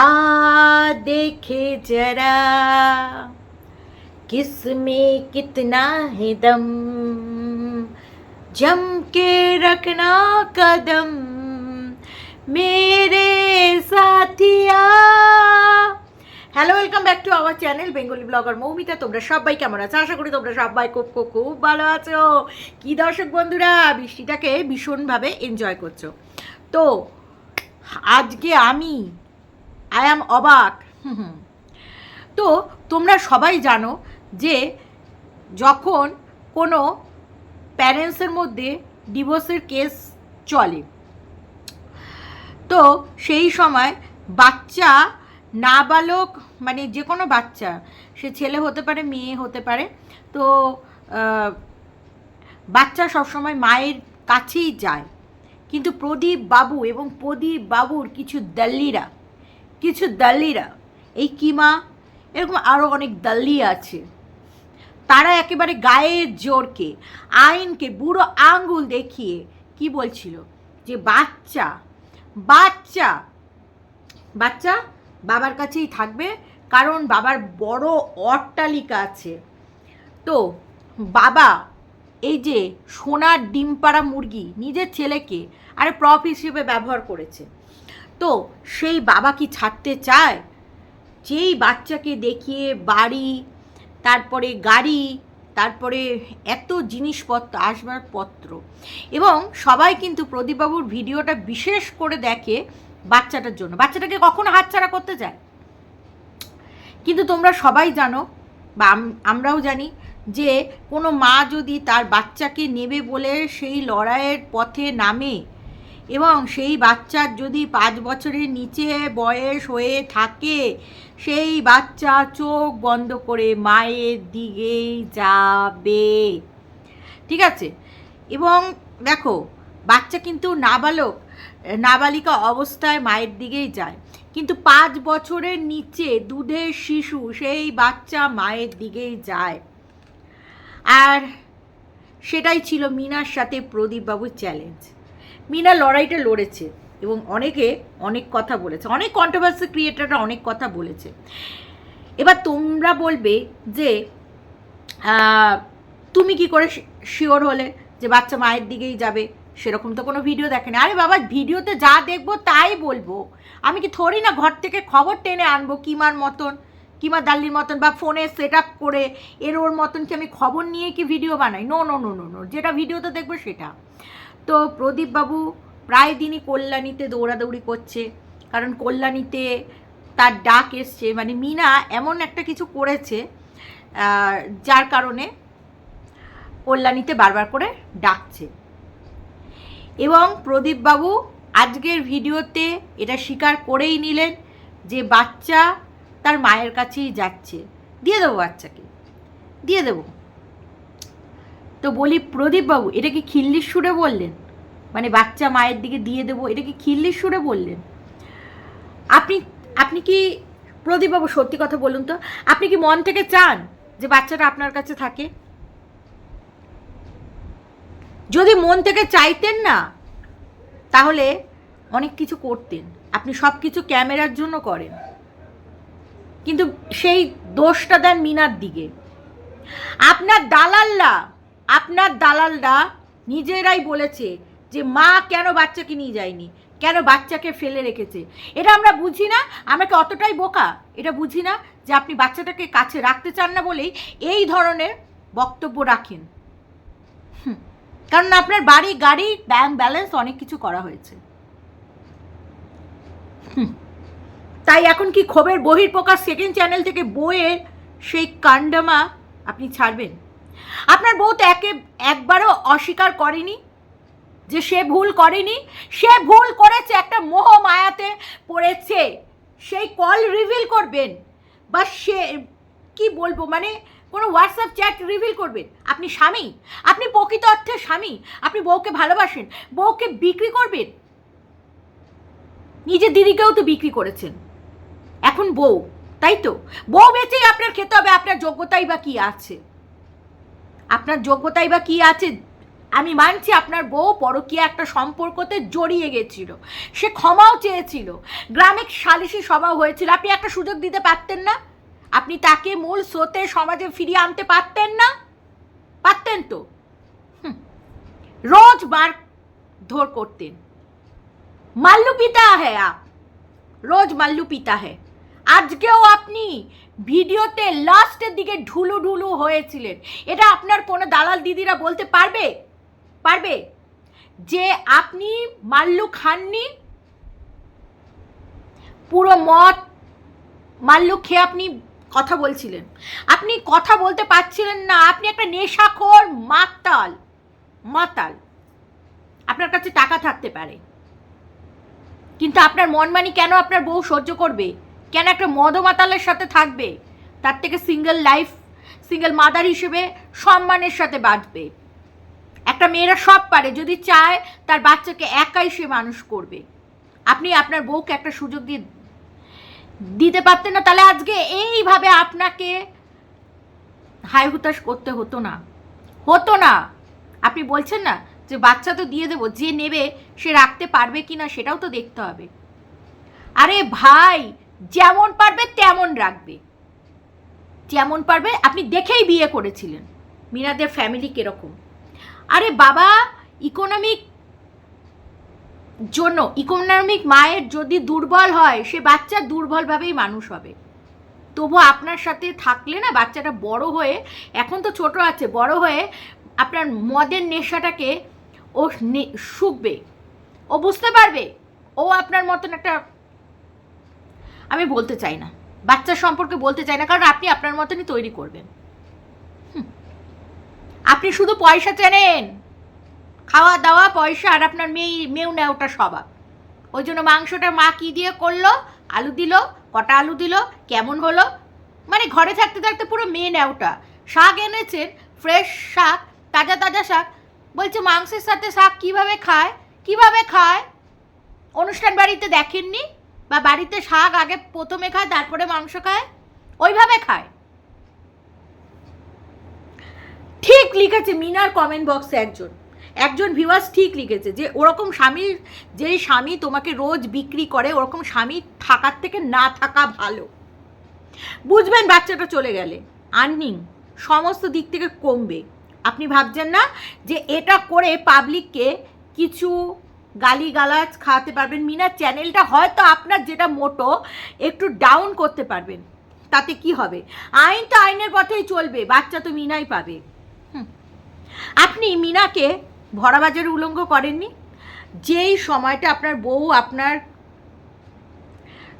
आ देखे जरा किसमें कितना है दम जम के रखना कदम मेरे साथिया hello welcome back to our channel Bengali blogger Moumita তোমরা সবাই কেমন আছো আশা করি তোমরা সবাই খুব খুব খুব ভালো আছো কি দর্শক বন্ধুরা বৃষ্টিটাকে ভীষণভাবে এনজয় করছো তো আজকে আমি আই অ্যাম অবাক। তো তোমরা সবাই জানো যে যখন কোনো প্যারেন্টসের মধ্যে ডিভোর্সের কেস চলে, তো সেই সময় বাচ্চা নাবালক মানে যে কোনো বাচ্চা, সে ছেলে হতে পারে, মেয়ে হতে পারে, তো বাচ্চা সবসময় মায়ের কাছেই যায় কিন্তু প্রদীপ বাবু এবং প্রদীপ বাবুর কিছু দাল্লিরা কিছু দাল্লিরা। এই কিমা, এরকম আরও অনেক দাল্লি আছে। তারা একেবারে গায়ের জোরকে, আইনকে, বুড়ো আঙ্গুল দেখিয়ে কি বলছিল? যে বাচ্চা বাচ্চা বাচ্চা বাবার কাছেই থাকবে, কারণ বাবার বড় অট্টালিকা আছে। তো বাবা, এই যে সোনার ডিম পাড়া মুরগি, নিজের ছেলেকে আরে প্রপ হিসেবে ব্যবহার করেছে। তো সেই বাবা কি ছাড়তে চায়? যেই বাচ্চাকে দেখিয়ে বাড়ি, তারপরে গাড়ি, তারপরে এত জিনিসপত্র, আসবাবপত্র। এবং সবাই কিন্তু প্রদীপবাবুর ভিডিওটা বিশেষ করে দেখে বাচ্চাটার জন্য। বাচ্চাটাকে কখনো হাতছাড়া করতে চায়? কিন্তু তোমরা সবাই জানো বা আমরাও জানি যে কোনো মা যদি তার বাচ্চাকে নেবে বলে সেই লড়াইয়ের পথে নামে এবং সেই বাচ্চার যদি পাঁচ বছরের নিচে বয়স হয়ে থাকে, সেই বাচ্চা চোখ বন্ধ করে মায়ের দিকেই যাবে। ঠিক আছে? এবং দেখো, বাচ্চা কিন্তু নাবালক, নাবালিকা অবস্থায় মায়ের দিকেই যায়। কিন্তু পাঁচ বছরের নিচে দুধের শিশু, সেই বাচ্চা মায়ের দিকেই যায়। আর সেটাই ছিল মিনার সাথে প্রদীপবাবুর চ্যালেঞ্জ মিনা লড়াইটা লড়েছে এবং অনেকে অনেক কথা বলেছে। অনেক কন্ট্রোভার্সি ক্রিয়েটাররা অনেক কথা বলেছে। এবার তোমরা বলবে যে তুমি কি করে শিওর হলে যে বাচ্চা মায়ের দিকেই যাবে? সেরকম তো কোনো ভিডিও দেখেনি। আরে বাবা ভিডিওতে যা দেখব তাই বলব। আমি কি থরি না ঘর থেকে খবর টেনে আনব কিমার মতন কিমা দাল্লির মতন বা ফোনে সেট আপ করে এর ওর মতন কি আমি খবর নিয়ে কি ভিডিও বানাই? No no no no no যেটা ভিডিওতে দেখব সেটা। তো প্রদীপবাবু প্রায় দিনই কল্যাণীতে দৌড়াদৌড়ি করছে। কারণ কল্যাণীতে তার ডাক এসছে। মানে মিনা এমন একটা কিছু করেছে যার কারণে কল্যাণীতে বারবার করে ডাকছে। এবং প্রদীপবাবু আজকের ভিডিওতে এটা স্বীকার করেই নিলেন যে বাচ্চা তার মায়ের কাছেই যাচ্ছে। দিয়ে দেবো বাচ্চাকে। দিয়ে দেবো। তো বলি, প্রদীপবাবু, এটা কি খিল্লির সুরে বললেন? মানে বাচ্চা মায়ের দিকে দিয়ে দেবো, এটা কি খিল্লির সুরে বললেন? আপনি আপনি কি, প্রদীপবাবু, সত্যি কথা বলুন তো, আপনি কি মন থেকে চান যে বাচ্চাটা আপনার কাছে থাকে? যদি মন থেকে চাইতেন না, তাহলে অনেক কিছু করতেন। আপনি সব কিছু ক্যামেরার জন্য করেন। কিন্তু সেই দোষটা দেন মিনার দিকে। আপনার দালালরা আপনার দালালরা নিজেরাই বলেছে যে মা কেন বাচ্চাকে নিয়ে যায়নি, কেন বাচ্চাকে ফেলে রেখেছে। এটা আমরা বুঝি না আমরা কি অতটাই বোকা। এটা বুঝি না যে আপনি বাচ্চাটাকে কাছে রাখতে চান না বলেই এই ধরনের বক্তব্য রাখেন। কারণ আপনার বাড়ি, গাড়ি ব্যাংক ব্যালেন্স অনেক কিছু করা হয়েছে। তাই এখন কি ক্ষোভের বহির্প্রকাশ সেকেন্ড চ্যানেল থেকে বইয়ের সেই কাণ্ডমা আপনি ছাড়বেন? আপনার বউ তো একে একবারও অস্বীকার করেনি, যে সে ভুল করেনি। সে ভুল করেছে, একটা মোহ মায়াতে পড়েছে। সেই কল রিভিল করবেন। বা সে, কি বলব মানে কোনো হোয়াটসঅ্যাপ চ্যাট রিভিল করবেন। আপনি স্বামী, আপনি প্রকৃত অর্থে স্বামী, আপনি বউকে ভালোবাসেন, বউকে বিক্রি করবেন। নিজের দিদিকেও তো বিক্রি করেছেন। এখন বউ, তাই তো? বউ বেঁচেই আপনার খেতে হবে, আপনার যোগ্যতাই বা কি আছে? আপনার যোগ্যতাই বা কি আছে? আমি মানছি আপনার বউ পরকীয়া একটা সম্পর্কতে জড়িয়ে গেছিল। সে ক্ষমাও চেয়েছিল। গ্রামে সালিশি সভা হয়েছিল। আপনি একটা সুযোগ দিতে পারতেন না? আপনি তাকে মূল স্রোতে সমাজে ফিরিয়ে আনতে পারতেন না? পারতেন তো? রোজ মার ধর করতেন। মাল্লু পিতা হ্যাঁ। আপ রোজ মাল্লু পিতা হ্যাঁ। আজকেও আপনি ভিডিওতে লাস্টের দিকে ঢুলু ঢুলু হয়েছিলেন। এটা আপনার কোনো দালাল দিদিরা বলতে পারবে? পারবে? যে আপনি মাল্লু খাননি, পুরো মদ মাল্লু খেয়ে আপনি কথা বলছিলেন। আপনি কথা বলতে পারছিলেন না, আপনি একটা নেশাখোর মাতাল মাতাল। আপনার কাছে টাকা থাকতে পারে। কিন্তু আপনার মনমানি কেন আপনার বউ সহ্য করবে? কেন একটা মদমাতালের সাথে থাকবে? তার থেকে সিঙ্গেল লাইফ সিঙ্গেল মাদার হিসেবে সম্মানের সাথে বাঁচবে। একটা মেয়েরা সব পারে, যদি চায় তার বাচ্চাকে একাই সে মানুষ করবে। আপনি আপনার বউকে একটা সুযোগ দিয়ে দিতে পারতেন না, তাহলে আজকে এইভাবে আপনাকে হাই হুতাশ করতে হতো না। হতো না। আপনি বলছেন না যে বাচ্চা তো দিয়ে দেবো, যে নেবে সে রাখতে পারবে কি না সেটাও তো দেখতে হবে। আরে ভাই যেমন পারবে, তেমন রাখবে। যেমন পারবে, আপনি দেখেই বিয়ে করেছিলেন। মিনাদের ফ্যামিলি কীরকম? আরে বাবা ইকোনমিক জন্য ইকোনমিক মায়ের যদি দুর্বল হয়, সে বাচ্চা দুর্বলভাবেই মানুষ হবে। তবু আপনার সাথে থাকলে না বাচ্চাটা বড় হয়ে, এখন তো ছোট আছে, বড় হয়ে আপনার মদের নেশাটাকে ও শুকবে। ও বুঝতে পারবে। ও আপনার মতন একটা আমি বলতে চাই না। বাচ্চার সম্পর্কে বলতে চাই না, কারণ আপনি আপনার মতনই তৈরি করবেন। আপনি শুধু পয়সা চেনেন। খাওয়া দাওয়া পয়সা আর আপনার মেয়ে, মেয়েও নেয় ওটা স্বভাব। ওই জন্য মাংসটা মা কি দিয়ে করল? আলু দিল, কটা আলু দিল, কেমন হলো? মানে ঘরে থাকতে থাকতে পুরো মেয়ে নেয় ওটা। শাক এনেছেন, ফ্রেশ শাক, তাজা তাজা শাক। বলছে, মাংসের সাথে শাক কীভাবে খায়? কীভাবে খায়? অনুষ্ঠান বাড়িতে দেখেননি? বা বাড়িতে শাক আগে প্রথমে খায়, তারপরে মাংস খায়? ওইভাবে খায়। ঠিক লিখেছে মিনার কমেন্ট বক্সে একজন। একজন ভিউয়ার্স ঠিক লিখেছে যে, ওরকম স্বামীর যেই স্বামী তোমাকে রোজ বিক্রি করে, ওরকম স্বামী থাকার থেকে না থাকা ভালো। বুঝবেন বাচ্চাটা চলে গেলে। আর্নিং সমস্ত দিক থেকে কমবে। আপনি ভাবছেন না যে এটা করে পাবলিককে কিছু গালিগালাজ খাওয়াতে পারবেন। মিনার চ্যানেলটা হয়তো আপনার যেটা মোটো, একটু ডাউন করতে পারবেন। তাতে কি হবে? আইন তো আইনের পথেই চলবে, বাচ্চা তো মিনাই পাবে। আপনি মিনাকে ভরাবাজারে উলঙ্গ করেননি? যেই সময়টা আপনার বউ আপনার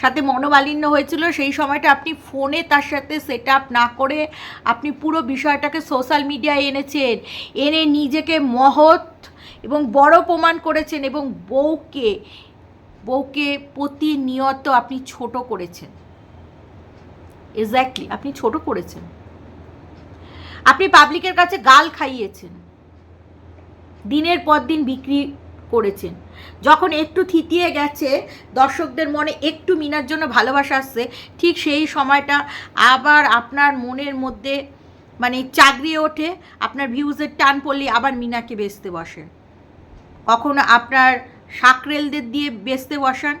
সাথে মনোমালিন্য হয়েছিল, সেই সময়টা আপনি ফোনে তার সাথে সেট না করে আপনি পুরো বিষয়টাকে সোশ্যাল মিডিয়ায় এনেছেন। এনে নিজেকে মহৎ এবং বড় প্রমাণ করেছেন এবং বউকে বউকে প্রতিনিয়ত আপনি ছোট করেছেন। এক্স্যাক্টলি আপনি ছোট করেছেন। আপনি পাবলিকের কাছে গাল খাইয়েছেন। দিনের পর দিন বিক্রি করেছেন। যখন একটু থিতিয়ে গেছে, দর্শকদের মনে একটু মিনার জন্য ভালোবাসা আসছে, ঠিক সেই সময়টা আবার আপনার মনের মধ্যে মানে চাগড়িয়ে ওঠে, আপনার ভিউজের টান পড়লে আবার মিনাকে বেচতে বসেন কখনো আপনার সাকরেলদের দিয়ে বেচতে বসান?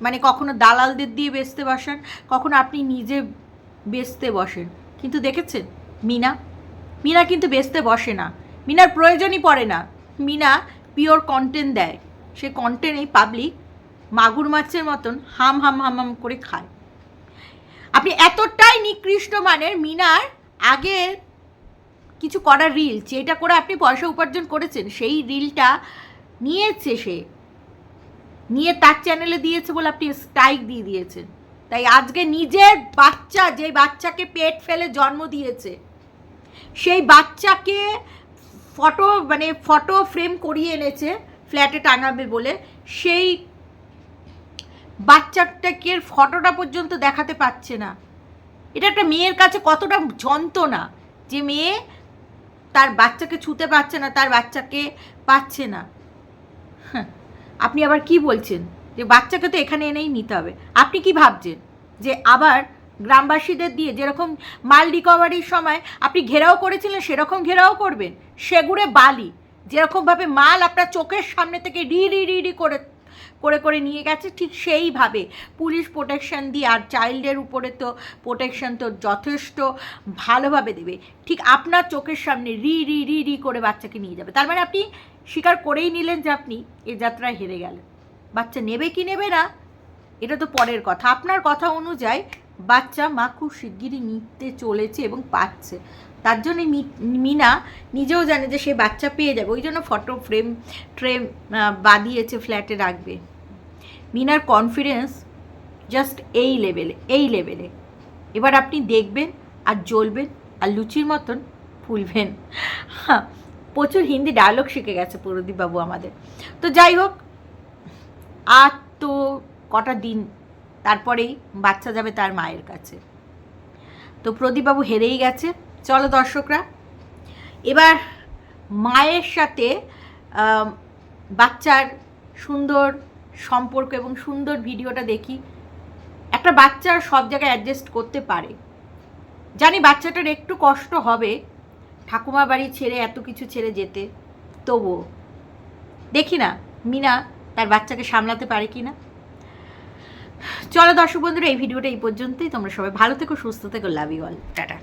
মানে কখনো দালালদের দিয়ে বেচতে বসান? কখনো আপনি নিজে বেচতে বসেন? কিন্তু দেখেছেন, মিনা মিনা কিন্তু বেচতে বসে না। মিনার প্রয়োজনই পড়ে না। মিনা পিওর কন্টেন্ট দেয়। সে কন্টেন্ট এই পাবলিক মাগুর মাছের মতন হাম হাম হাম হাম করে খায়। আপনি এতটাই নিকৃষ্ট মানের মিনার আগে কিছু করার রিল যেটা করে আপনি পয়সা উপার্জন করেছেন, সেই রিলটা নিয়েছে সে। নিয়ে তার চ্যানেলে দিয়েছে বলে আপনি স্ট্রাইক দিয়ে দিয়েছেন। তাই আজকে নিজের বাচ্চা যে বাচ্চাকে পেট ফেলে জন্ম দিয়েছে, সেই বাচ্চাকে ফটো মানে ফটো ফ্রেম করিয়ে এনেছে ফ্ল্যাটে টাঙাবে বলে, সেই বাচ্চাটাকে ফটোটা পর্যন্ত দেখাতে পাচ্ছে না। এটা একটা মেয়ের কাছে কতটা যন্ত্রণা যে মেয়ে তার বাচ্চাকে ছুতে পারছে না, তার বাচ্চাকে পাচ্ছে না। আপনি আবার কি বলছেন? যে বাচ্চাকে তো এখানে এনেই নিতে হবে। আপনি কি ভাবছেন? যে আবার গ্রামবাসীদের দিয়ে যেরকম মাল রিকভারির সময় আপনি ঘেরাও করেছিলেন, সেরকম ঘেরাও করবেন? সেগুড়ে বালি, যেরকমভাবে মাল আপনার চোখের সামনে থেকে রি রি রি রি করে করে করে নিয়ে গেছে, ঠিক সেইভাবে। পুলিশ প্রোটেকশন দিয়ে আর চাইল্ডের উপরে তো প্রোটেকশন তো যথেষ্ট ভালোভাবে দেবে। ঠিক আপনার চোখের সামনে রি রি রি রি করে বাচ্চাকে নিয়ে যাবে। তার মানে আপনি স্বীকার করেই নিলেন যে আপনি এ যাত্রায় হেরে গেলেন। বাচ্চা নেবে কি নেবে না, এটা তো পরের কথা। আপনার কথা অনুযায়ী বাচ্চা মা খুব শিগগিরই নিতে চলেছে এবং পাচ্ছে। তার জন্য মিনা নিজেও জানে যে সে বাচ্চা পেয়ে যাবে। ওই জন্য ফটো ফ্রেম, ট্রেম বাঁধিয়েছে, ফ্ল্যাটে রাখবে। মিনার কনফিডেন্স জাস্ট এই লেভেলে এই লেভেলে এবার আপনি দেখবেন আর জ্বলবেন আর লুচির মতন ফুলবেন। হ্যাঁ প্রচুর হিন্দি ডায়লগ শিখে গেছে প্রদীপবাবু আমাদের। তো যাই হোক, আর তো কটা দিন, তারপরেই বাচ্চা যাবে তার মায়ের কাছে। তো প্রদীপবাবু হেরেই গেছে। চলো দর্শকরা, এবার মায়ের সাথে বাচ্চার সুন্দর সম্পর্ক এবং সুন্দর ভিডিওটা দেখি। একটা বাচ্চা সব জায়গায় অ্যাডজাস্ট করতে পারে। জানি বাচ্চাটার একটু কষ্ট হবে ঠাকুমা বাড়ি ছেড়ে এত কিছু ছেড়ে যেতে, তবুও। দেখি না, মিনা তার বাচ্চাকে সামলাতে পারে কি না। চলো দর্শক বন্ধুরা, এই ভিডিওটা এই পর্যন্তই। তোমরা সবাই ভালো থেকো, সুস্থ থেকো লাভ ইউ অল টাটা।